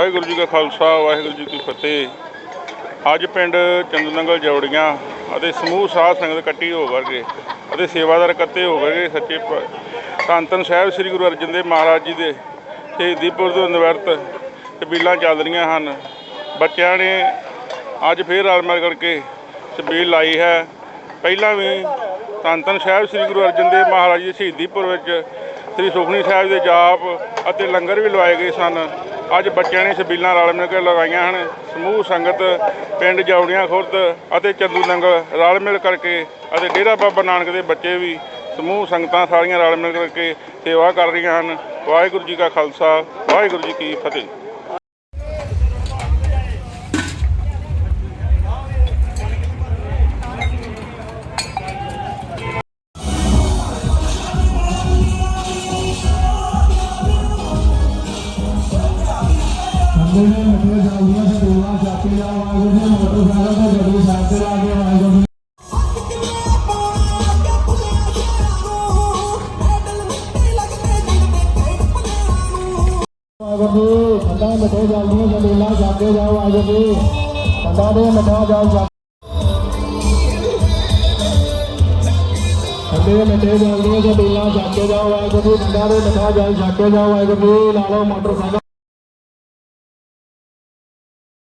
ਵਾਹਿਗੁਰੂ ਜੀ ਕਾ ਖਾਲਸਾ, ਵਾਹਿਗੁਰੂ ਜੀ ਕੀ ਫਤਿਹ। ਅੱਜ ਪਿੰਡ ਚੰਦਨੰਗਲ ਜੌੜੀਆਂ ਅਤੇ ਸਮੂਹ ਸਾਧ ਸੰਗਤ ਇਕੱਠੀ ਹੋ ਕਰਕੇ ਅਤੇ ਸੇਵਾਦਾਰ ਇਕੱਠੇ ਹੋ ਕਰਕੇ ਸੱਚੇ ਪ- ਧੰਨ ਧੰਨ ਸਾਹਿਬ ਸ੍ਰੀ ਗੁਰੂ ਅਰਜਨ ਦੇਵ ਮਹਾਰਾਜ ਜੀ ਦੇ ਸ਼ਹੀਦੀਪੁਰ ਤੋਂ ਦੇ ਨਿਵਰਤ ਛਬੀਲਾਂ ਚੱਲ ਰਹੀਆਂ ਹਨ। ਬੱਚਿਆਂ ਨੇ ਅੱਜ ਫੇਰ ਰਲ ਕਰਕੇ ਤਬੀਲ ਲਾਈ ਹੈ। ਪਹਿਲਾਂ ਵੀ ਧੰਨ ਧੰਨ ਸਾਹਿਬ ਸ੍ਰੀ ਗੁਰੂ ਅਰਜਨ ਦੇਵ ਮਹਾਰਾਜ ਜੀ ਦੇ ਸ਼ਹੀਦੀ ਪੁਰਬ ਵਿੱਚ ਸ੍ਰੀ ਸੁਖਮਨੀ ਸਾਹਿਬ ਦੇ ਜਾਪ ਅਤੇ ਲੰਗਰ ਵੀ ਲਵਾਏ ਗਏ ਸਨ। ਅੱਜ ਬੱਚਿਆਂ ਨੇ ਛਬੀਲਾਂ ਰਲ ਮਿਲ ਕੇ ਲਗਾਈਆਂ ਹਨ। ਸਮੂਹ ਸੰਗਤ, ਪਿੰਡ ਜੌੜੀਆਂ ਖੁਰਦ ਅਤੇ ਚੰਦੂ ਨੰਗਲ ਰਲ ਮਿਲ ਕਰਕੇ ਅਤੇ ਡੇਰਾ ਬਾਬਾ ਨਾਨਕ ਦੇ ਬੱਚੇ ਵੀ ਸਮੂਹ ਸੰਗਤਾਂ ਸਾਰੀਆਂ ਰਲ ਮਿਲ ਕਰਕੇ ਸੇਵਾ ਕਰ ਰਹੀਆਂ ਹਨ। ਵਾਹਿਗੁਰੂ ਜੀ ਕਾ ਖਾਲਸਾ, ਵਾਹਿਗੁਰੂ ਜੀ ਕੀ ਫਤਿਹ। ਅੰਦਰ ਨੇ ਮੱਥੇ ਜਾਲੀਆਂ ਤੇ ਦੋਲਾ ਚਾਕੇ ਜਾ ਵਾਗੋ ਜੀ ਮੋਟਰਸਾਈਕਲ ਤੇ ਗੱਡੀ ਸਾਈਡ ਤੇ ਲਾ ਕੇ ਵਾਗੋ ਜੀ ਵਾਗੋ ਜੀ ਠੰਡਾ ਮੱਥੇ ਜਾਲੀਆਂ ਤੇ ਦੋਲਾ ਚਾਕੇ ਜਾ ਵਾਗੋ ਜੀ ਠੰਡਾ ਦੇ ਮੱਠਾ ਜਾ ਜਾ ਠੰਡੇ ਮੱਥੇ ਜਾਲੀਆਂ ਤੇ ਦੋਲਾ ਚਾਕੇ ਜਾ ਵਾਗੋ ਜੀ ਠੰਡਾ ਦੇ ਮੱਠਾ ਜਾ ਚਾਕੇ ਜਾ ਵਾਗੋ ਜੀ ਲਾ ਲਓ ਮੋਟਰਸਾਈਕਲ